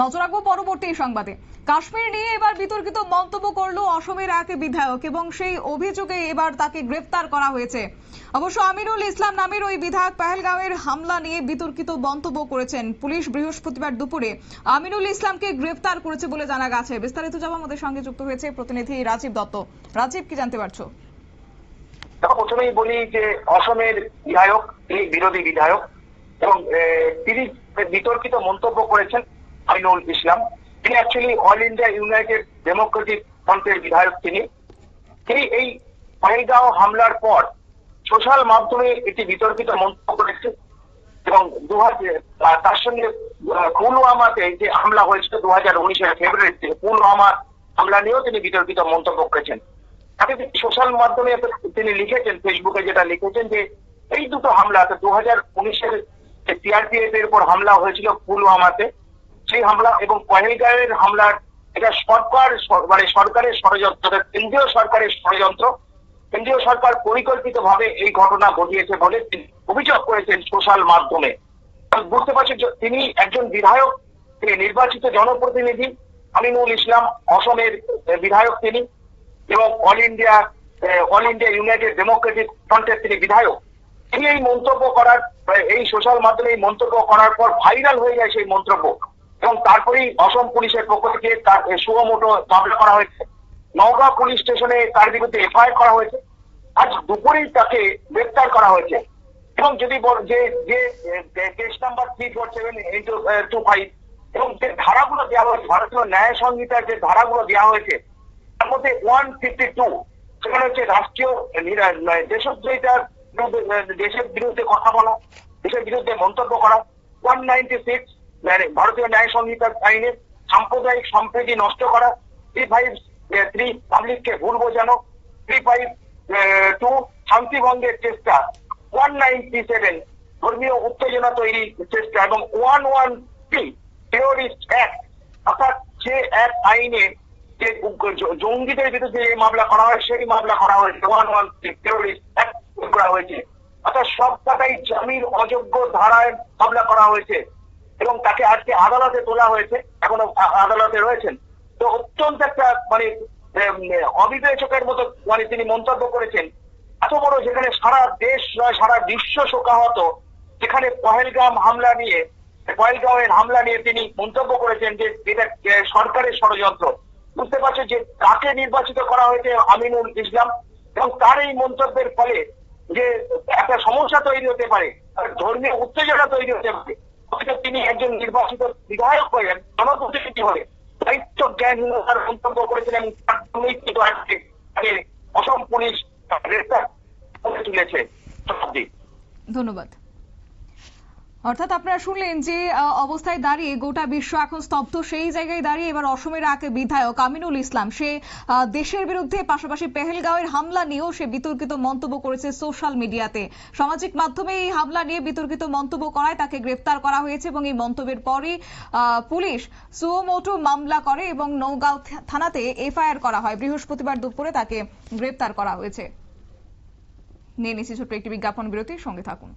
নজর রাখব পরবর্তী সংবাদে। কাশ্মীর নিয়ে এবার বিতর্কিত মন্তব্য করল অসমের এক বিধায়ক এবং সেই অভিযোগে এবার তাকে গ্রেফতার করা হয়েছে। অবশ্য আমিরুল ইসলাম নামের ওই বিধায়ক পেহেলগাঁওয়ের হামলা নিয়ে বিতর্কিত মন্তব্য করেছেন পুলিশ বৃহস্পতিবার দুপুরে। আমিরুল ইসলামকে গ্রেফতার করেছে বলে জানা গেছে। বিস্তারিত জবাব আমাদের সঙ্গে যুক্ত হয়েছে প্রতিনিধি রাজীব দত্ত। রাজীব, কি জানতে পারছ? প্রথমেই বলি যে অসমের বিধায়ক, তিনি বিরোধী বিধায়ক এবং তিনি বিতর্কিত মন্তব্য করেছেন আমিনুল ইসলাম। তিনি actually All India United Democratic ফ্রন্টের বিধায়ক তিনি। তিনি এই পহেলগাঁও হামলার পর সোশ্যাল মাধ্যমে একটি বিতর্কিত মন্তব্য করেছেন এবং দু তার সঙ্গে পুলওয়ামাতে যে হামলা হয়েছিল দু হাজার উনিশের ফেব্রুয়ারিতে পুলওয়ামা হামলা নিয়েও তিনি বিতর্কিত মন্তব্য করেছেন। তাকে সোশ্যাল মাধ্যমে তিনি লিখেছেন ফেসবুকে যেটা লিখেছেন যে এই দুটো হামলা দু হাজার উনিশের সিআরপিএফ এর উপর হামলা হয়েছিল পুলওয়ামাতে সেই হামলা এবং পহেলগাঁওয়ের হামলার এটা সরকার মানে সরকারের ষড়যন্ত্র কেন্দ্রীয় সরকারের ষড়যন্ত্র। কেন্দ্রীয় সরকার পরিকল্পিত ভাবে এই ঘটনা ঘটিয়েছে বলে তিনি অভিযোগ করেছেন সোশ্যাল মাধ্যমে। বুঝতে পারছেন যে তিনি একজন বিধায়ক, তিনি নির্বাচিত জনপ্রতিনিধি, আমিনুল ইসলাম অসমের বিধায়ক তিনি এবং All India All India United Democratic ফ্রন্টের তিনি বিধায়ক। তিনি এই মন্তব্য করার, এই সোশ্যাল মাধ্যমে এই মন্তব্য করার পর ভাইরাল হয়ে যায় সেই মন্তব্য। এবং তারপরেই অসম পুলিশের পক্ষ থেকে তার সুমোটো মামলা করা হয়েছে। নওগাঁ পুলিশ স্টেশনে তার বিরুদ্ধে এফআইআর করা হয়েছে। আজ দুপুরেই তাকে গ্রেপ্তার করা হয়েছে। এবং যদি যে যে case number three four seven into two five এবং যে ধারাগুলো দেওয়া হয়েছে, ভারতীয় ন্যায় সংহিতার যে ধারাগুলো দেওয়া হয়েছে, তার মধ্যে ওয়ান ফিফটি টু সেখানে হচ্ছে রাষ্ট্রীয় মানে দেশদ্রোহিতার দেশের বিরুদ্ধে কথা বলা, দেশের বিরুদ্ধে মন্তব্য করা ওয়ান নাইনটি সিক্স ভারতীয় ন্যায় সংহিতার আইনে সাম্প্রদায়িক সম্প্রীতি নষ্ট করা থ্রি ফাইভ থ্রি পাবলিককে ভুল বোঝানো থ্রি ফাইভ টু শান্তি ভঙ্গের চেষ্টা ওয়ান নাইনটি সেভেন ধর্মীয় উত্তেজনা তৈরি চেষ্টা এবং one one three terrorist act অর্থাৎ যে এক আইনে যে জঙ্গিদের বিরুদ্ধে যে মামলা করা হয়, সেই মামলা করা হয়েছে one one three terrorist act করা হয়েছে। অর্থাৎ সব টাকাই জামির অযোগ্য ধারায় মামলা করা হয়েছে। এবং তাকে আজকে আদালতে তোলা হয়েছে, এখনও আদালতে রয়েছেন। তো অত্যন্ত একটা মানে অবিবেচকের মতো মানে তিনি মন্তব্য করেছেন। এত বড় যেখানে সারা দেশ নয়, সারা বিশ্ব শোকাহত, যেখানে পহেলগাম হামলা নিয়ে পহেলগাঁওয়ের হামলা নিয়ে তিনি মন্তব্য করেছেন যে এটা সরকারের ষড়যন্ত্র। বুঝতে পারছে যে কাকে নির্বাচিত করা হয়েছে আমিনুল ইসলাম? এবং তার এই মন্তব্যের ফলে যে একটা সমস্যা তৈরি হতে পারে, ধর্মীয় উত্তেজনা তৈরি হতে পারে তিনি একজন নির্বাচিত বিধায়ক হলেন, আমার প্রতিনিধি হয়ে দায়িত্ব জ্ঞানহীনতার মন্তব্য করেছিলেন অসম পুলিশ গ্রেফতার করে তুলেছে। ধন্যবাদ। অর্থাৎ আপনারা শুনলেন যে অবস্থায় দাঁড়িয়ে গোটা বিশ্ব এখন স্তব্ধ, সেই জায়গায় দাঁড়িয়ে এবার অসমের এক বিধায়ক আমিনুল ইসলাম। সে দেশের বিরুদ্ধে পাশাপাশি পেহেলগাঁওয়ের হামলা নিয়েও সে বিতর্কিত মন্তব্য করেছে সোশ্যাল মিডিয়াতে। সামাজিক মাধ্যমে এই হামলা নিয়ে বিতর্কিত মন্তব্য করায় তাকে গ্রেফতার করা হয়েছে এবং এই মন্তব্যের পরই পুলিশ সুমোটো মামলা করে এবং নওগাঁও থা- থানাতে এফআইআর করা হয়। বৃহস্পতিবার দুপুরে তাকে গ্রেফতার করা হয়েছে। নিয়ে নিচ্ছি ছোট্ট একটি বিজ্ঞাপন বিরতির সঙ্গে থাকুন।